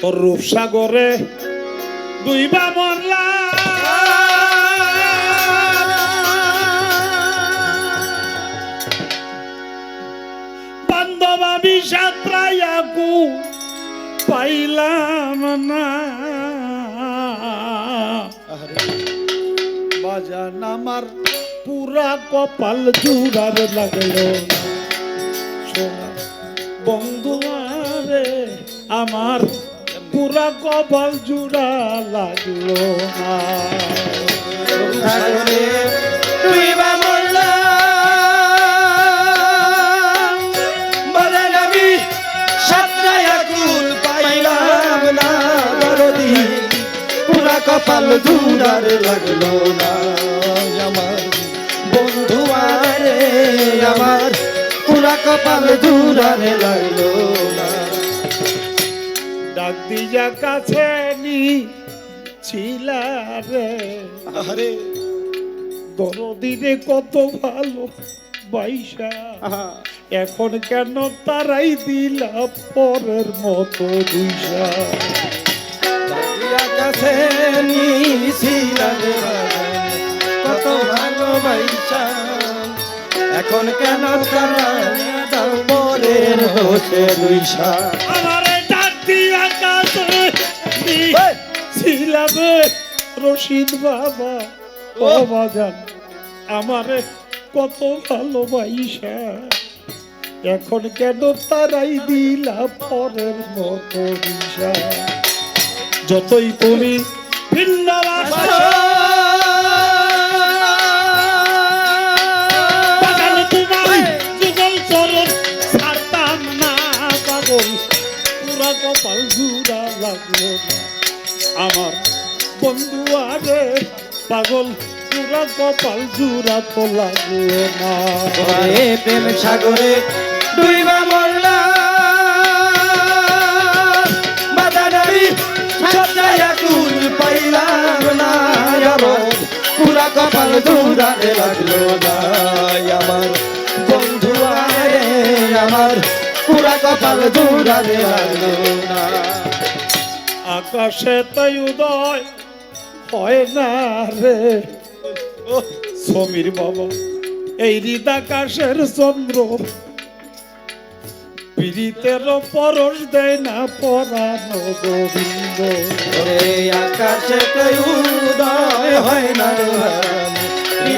তোর রূপসাগরে দুইবা মরলা। বান্ধবা বিষাদ প্রায়াকু পাইলাম না। বাজান আমার পুরা কপাল জুড়ার লাগল। সোনা, বন্ধু আমার পুরা কপাল জুড়া লাগল না। না দরদি পুরা কপাল ধুরার লাগল না। আমার বন্ধু আরে, আমার পুরা কপাল ধুরার লাগল না। ডাক দিয়া কাছে নি ছিলা রে। আরে দরদিরে কত ভালো বাইসা এখন কেন তারাই দিলা পরের মতো দুইসা কাছে নি নিয়েছিলাম কত ভালোবাসা এখন কেন তারা পরের দোষে দুইশা। নি ছিলা রে রশিদ বাবা। ও। বাজান আমারে কত ভালোবাইসা এখন কেন তারাই দিলা পরের মতো যতই তুমি ভিন্ন পাগল। পুরা কপাল জুড়া লাগল না। আমার বন্ধু আরে, পাগল, পুরা কপাল জুড়া তো লাগল না। প্রেম সাগরে ডুইবা মরলা। পুরা কপাল না। আমার বন্ধু আমার পুরা কপাল দূরারে লাগল না। আকাশে তাই উদয় হয় না রে। সমীর বাবা, এই হৃদ আকাশের চন্দ্র। পীড়িতের পরশ দেয় না পরানো গোবিন্দ। আকাশে কই উদয় হয় না রে। ভাই।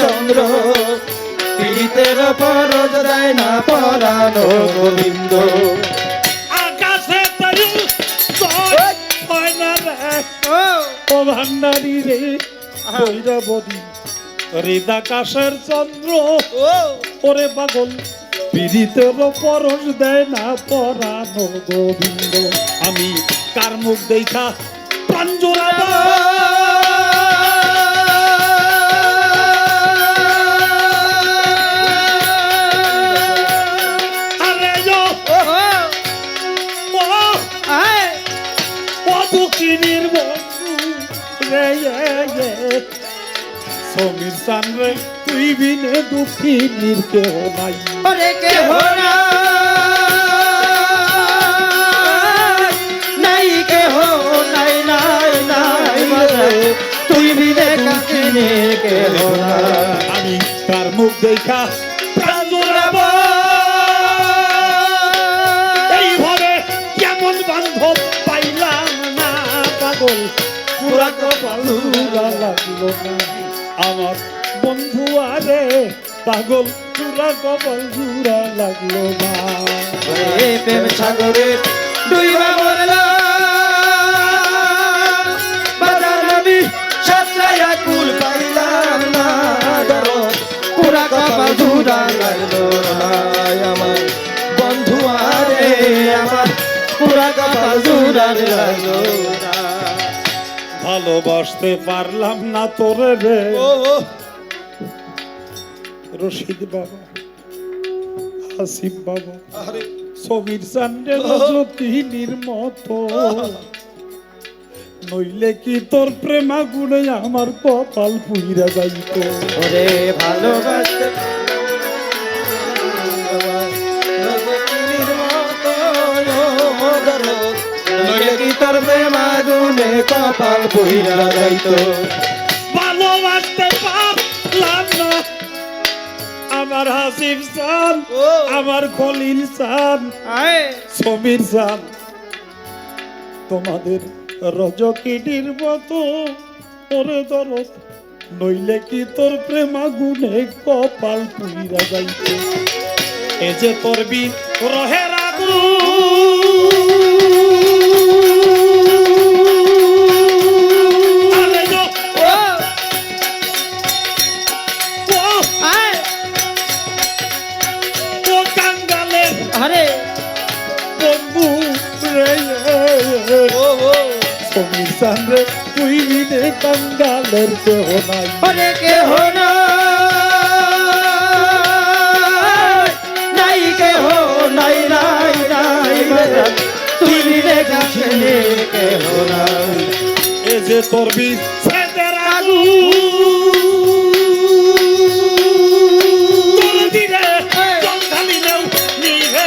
চন্দ্র, পীড়িতের পরজ দেয় না পরানো গোবিন্দ। ও ভান্ডারি রে বৈরবতী হৃদা কাশের চন্দ্র ওরে পাগল পীড়িতের পরশ দেয় না পরানো গোবিন্দ। আমি কার মুখ দেখা প্রাণ সমীর সান রে তুই বিনে দুঃখিনীর কেহ নাই। ওরে কে হোনা নাই কেহ নাই নাই নাই তুই বিনে কাকিনে কে হোনা আমি তার মুখ দেখা প্রাণ জোড়াবো। এইভাবে কেমন বান্ধব পাইলাম না পাগল। পুরা কপাল লাগল না। আমার বন্ধু আরে পাগল চুরা কবল জুড়া লাগল না। ভালোবাসতে পারলাম না তোরে রে। রশিদ বাবা হাসিম বাবা সমীর চান্ডে জ্যোতিনীর মতো। নইলে কি তোর প্রেমা গুণে আমার কপাল পুইরা যাইত। ওরে ভালোবাসতে তোর প্রেম আগুনে কপাল পুইরা যাইতো। ভালোবাসতে পারলাম না। আমার হাসিফ সান আমার খলিল সান সমীর সান তোমাদের রজকিটির মতো ওরে দরদ নইলে কি তোর প্রেমা গুনে কপাল পুইরা যাইতে? এ যে তোর বি রহে কাঙ্গালের দেহ নাই। ওরে কে হনা নাই কে হো নাই নাই নাই। তুই কাছে কে হনা এ যে তোর ঢালিলেও নিভে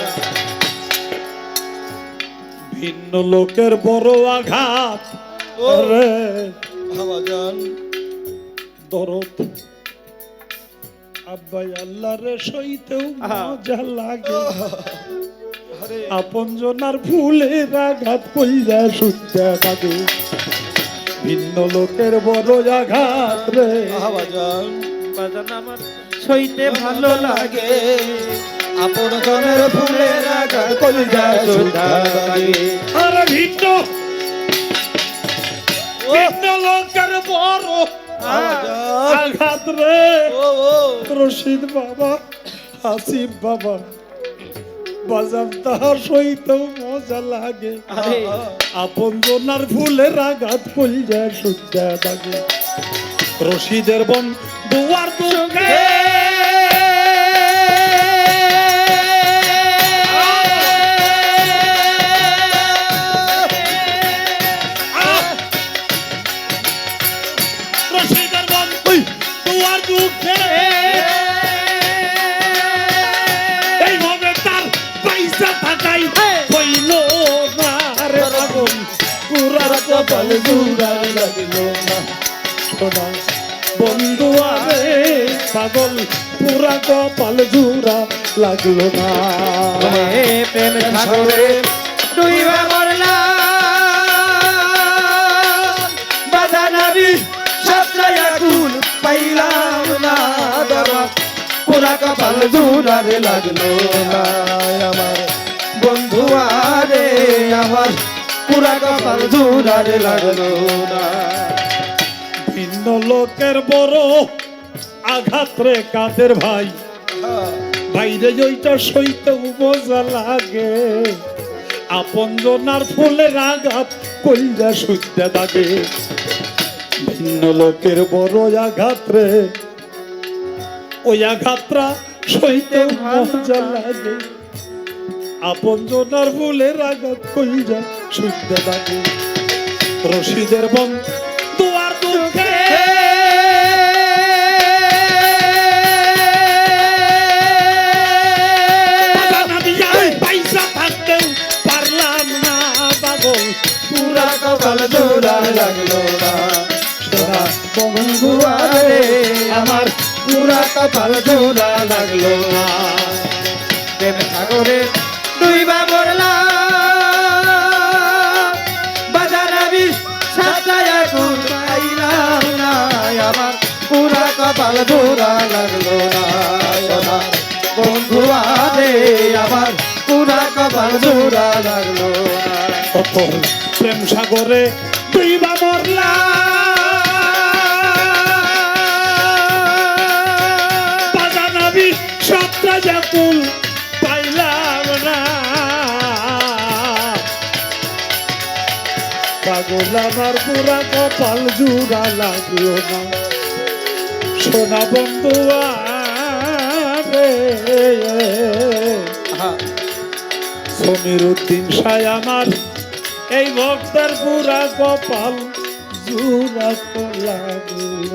ভিন্ন লোকের বড় আঘাত। রে ভাবাজান দরদ। আব্বাই আল্লাহর সইতেও আহা। মজা লাগে। আপন জনার ফুলের আঘাত কইরা শুনতে লাগে ভিন্ন লোকের বড় আঘাত রে। ভাবাজান বাজান আমার সইতে ভালো লাগে। আপন জনের আগা কলিজা আর ভিন্ন। ভিন্ন লোকের বড় আঘাত রে। রশিদ বাবা আসিফ বাবা বাজার তাহার সইতেও মজা লাগে। আপন জনার ফুলের আঘাত কইরা শুনতে লাগে রশিদের বন দুয়ার দুর্গে। কপাল জুড়া লাগল না। সোনা বন্ধু আরে পাগল পুরা কপাল জুড়া লাগল না। প্রেম সাগরে কপাল লাগল না আমার। বন্ধু আরে, আমার পুরা কপাল জুড়ারে লাগল না। ভিন্ন লোকের বড় আঘাত রে কাদের ভাই? বাইরে ওইটা সইতে মজা লাগে। আপন জনার ফুলের আঘাত কইরা শুনতে থাকে। ভিন্ন লোকের বড় আঘাত রে। ওই আঘাতটা সইতে লাগে আপন জনার কইরা শুনতে থাকে রশিদের বন দুয়ার দুঃখে পয়সা থাকতেও পারলাম না পাগল। পুরা কপাল জোড়া লাগল না। বন্ধু আমার পুরা কপাল জোড়া লাগল প্রেম সাগরে দুইবা মরলা। বাজার আমি না আমার পুরা কপাল জোড়া লাগল বন্ধু আরে আমার পুরা কপাল জোড়া লাগল প্রেম সাগরে পাগল আমার পুরা কপাল জুড়া লাগল না। সোনা বন্ধু সমীর উদ্দিন সাই আমার এই ভক্তার পুরা কপাল জুড়া লাগল।